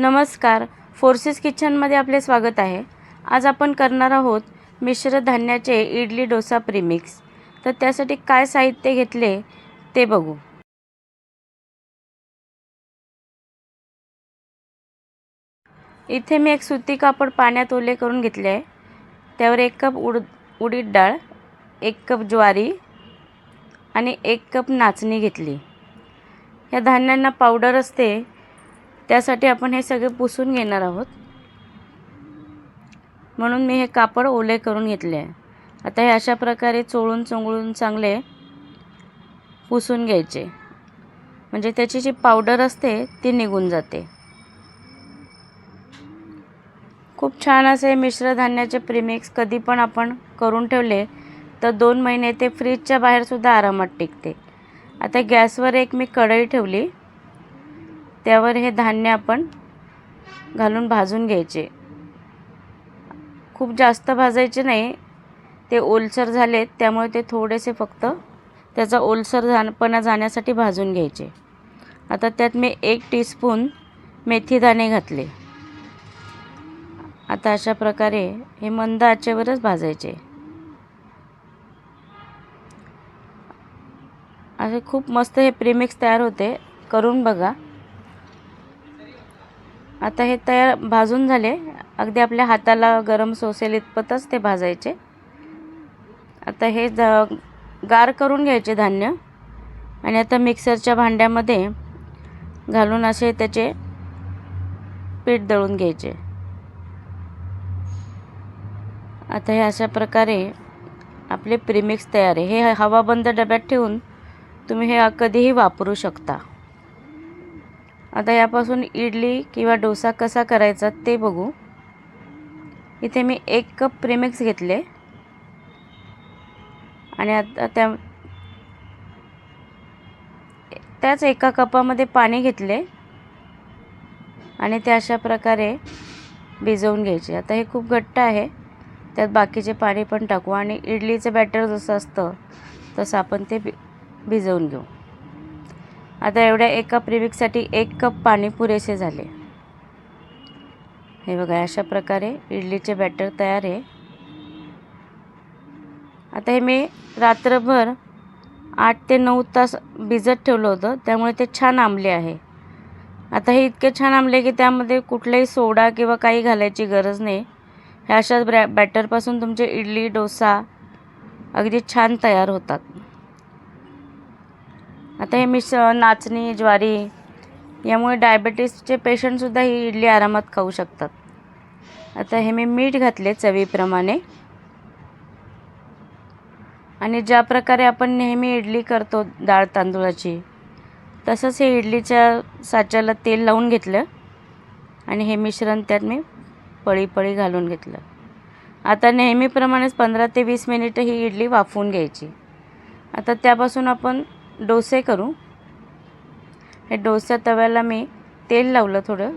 नमस्कार. फोर्सेस किचनमध्ये आपले स्वागत आहे. आज आपण करणार आहोत मिश्र धान्याचे इडली डोसा प्रीमिक्स. तर त्यासाठी काय साहित्य घेतले ते बघू. इथे मी एक सुती कापड पाण्यात ओले करून घेतले. आहे त्यावर एक कप उड उडीद डाळ एक कप ज्वारी आणि एक कप नाचणी घेतली. या धान्यांना पावडर असते. त्यासाठी आपण हे सगळे पुसून घेणार आहोत. म्हणून मी हे कापड ओले करून घेतले आहे. आता हे अशा प्रकारे चोळून चोंगळून चांगले पुसून घ्यायचे. म्हणजे त्याची जी पावडर असते ती निघून जाते. खूप छान असे मिश्र धान्याचे प्रीमिक्स कधी पण आपण करून ठेवले तर दोन महिने ते फ्रीजच्या बाहेरसुद्धा आरामात टिकते. आता गॅसवर एक मी कढई ठेवली. त्यावर हे धान्य आपण घालून भाजून घ्यायचे. खूप जास्त भाजायचे नाही. ते ओलसर झालेत त्यामुळे ते थोडेसे फक्त त्याचा ओलसर झापणा जाण्यासाठी भाजून घ्यायचे. आता त्यात मी एक टीस्पून मेथीदाणे घातले. आता अशा प्रकारे हे मंद आचेवरच भाजायचे. असे खूप मस्त हे प्रीमिक्स तयार होते. करून बघा. आता हे तयार भाजून झाले. अगदी आपल्या हाताला गरम सोसेल इतपतच ते भाजायचे. आता हे ज गार करून घ्यायचे धान्य. आणि आता मिक्सरच्या भांड्यामध्ये घालून असे त्याचे पीठ दळून घ्यायचे. आता हे अशा प्रकारे आपले प्रीमिक्स तयार आहे. हे हवाबंद डब्यात ठेवून तुम्ही हे कधीही वापरू शकता. आता यापासून इडली किंवा डोसा कसा करायचा ते बघू. इथे मी एक कप प्रीमिक्स घेतले. आणि आता त्या त्याच एका कपामध्ये पाणी घेतले. आणि ते अशा प्रकारे भिजवून घ्यायचे. आता हे खूप घट्ट आहे. त्यात बाकीचे पाणी पण टाकू. आणि इडलीचं बॅटर जसं असतं तसं आपण ते भि भिजवून घेऊ. आता एवढ्या एका प्रिविकसाठी एक कप पाणी पुरेसे झाले. हे बघा अशा प्रकारे इडलीचे बॅटर तयार आहे. आता हे मी रात्रभर आठ ते नऊ तास भिजत ठेवलं होतं त्यामुळे ते छान आंबले आहे. आता हे इतके छान आंबले की त्यामध्ये कुठलाही सोडा किंवा काही घालायची गरज नाही. ह्या अशाच ब्रॅ बॅटरपासून तुमचे इडली डोसा अगदी छान तयार होतात. आता हे मिस नाचणी ज्वारी यामुळे डायबेटीसचे पेशंटसुद्धा ही इडली आरामात खाऊ शकतात. आता हे मी मीठ घातले चवीप्रमाणे. आणि ज्या प्रकारे आपण नेहमी इडली करतो डाळ तांदूळाची तसंच हे इडलीच्या साच्याला तेल लावून घेतलं. आणि हे मिश्रण त्यात मी पळी पळी घालून घेतलं. आता नेहमीप्रमाणेच पंधरा ते वीस मिनिटं ही इडली वाफवून घ्यायची. आता त्यापासून आपण डोसे करू. हे डोसा तव्याला मी तेल लावलं थोडं.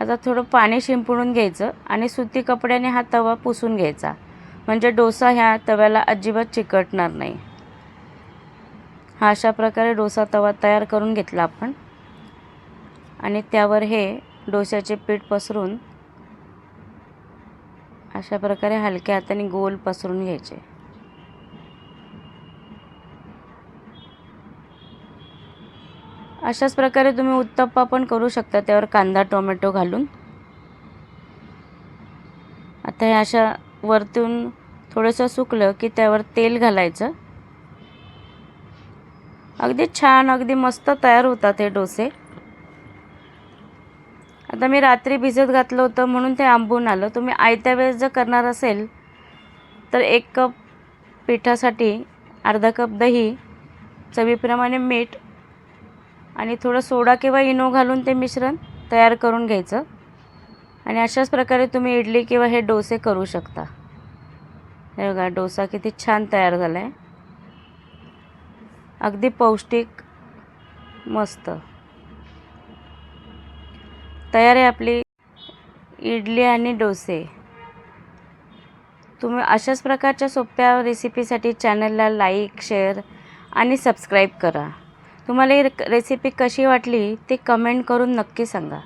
आता थोडं पाणी शिंपडून घ्यायचं आणि सुती कपड्याने हा तवा पुसून घ्यायचा. म्हणजे डोसा ह्या तव्याला अजिबात चिकटणार नाही. हा अशा प्रकारे डोसा तवा तयार करून घेतला आपण. आणि त्यावर हे डोश्याचे पीठ पसरून अशा प्रकारे हलक्या हाताने गोल पसरून घ्यायचे. अशाच प्रकारे तुम्ही उत्तप्पा पण करू शकता त्यावर कांदा टोमॅटो घालून. आता हे अशा वरतून थोडंसं सुकलं की त्यावर तेल घालायचं. अगदी छान अगदी मस्त तयार होतात हे डोसे. आता मी रात्री भिजत घातलं होतं म्हणून ते आंबून आलं. तुम्ही आयत्या वेळेस जर करणार असेल तर एक कप पिठासाठी अर्धा कप दही चवीप्रमाणे मीठ आणि थोडं सोडा किंवा इनो घालून ते मिश्रण तयार करून घ्यायचं. आणि अशाच प्रकारे तुम्ही इडली किंवा हे डोसे करू शकता. हे बघा डोसा किती छान तयार झाला आहे अगदी पौष्टिक मस्त. तयार आहे आपली इडली आणि डोसे. तुम्ही अशाच प्रकारच्या सोप्या रेसिपीसाठी चॅनलला लाईक शेअर आणि सबस्क्राईब करा. तुम्हाला ही रेसिपी कशी वाटली ते कमेंट करून नक्की सांगा.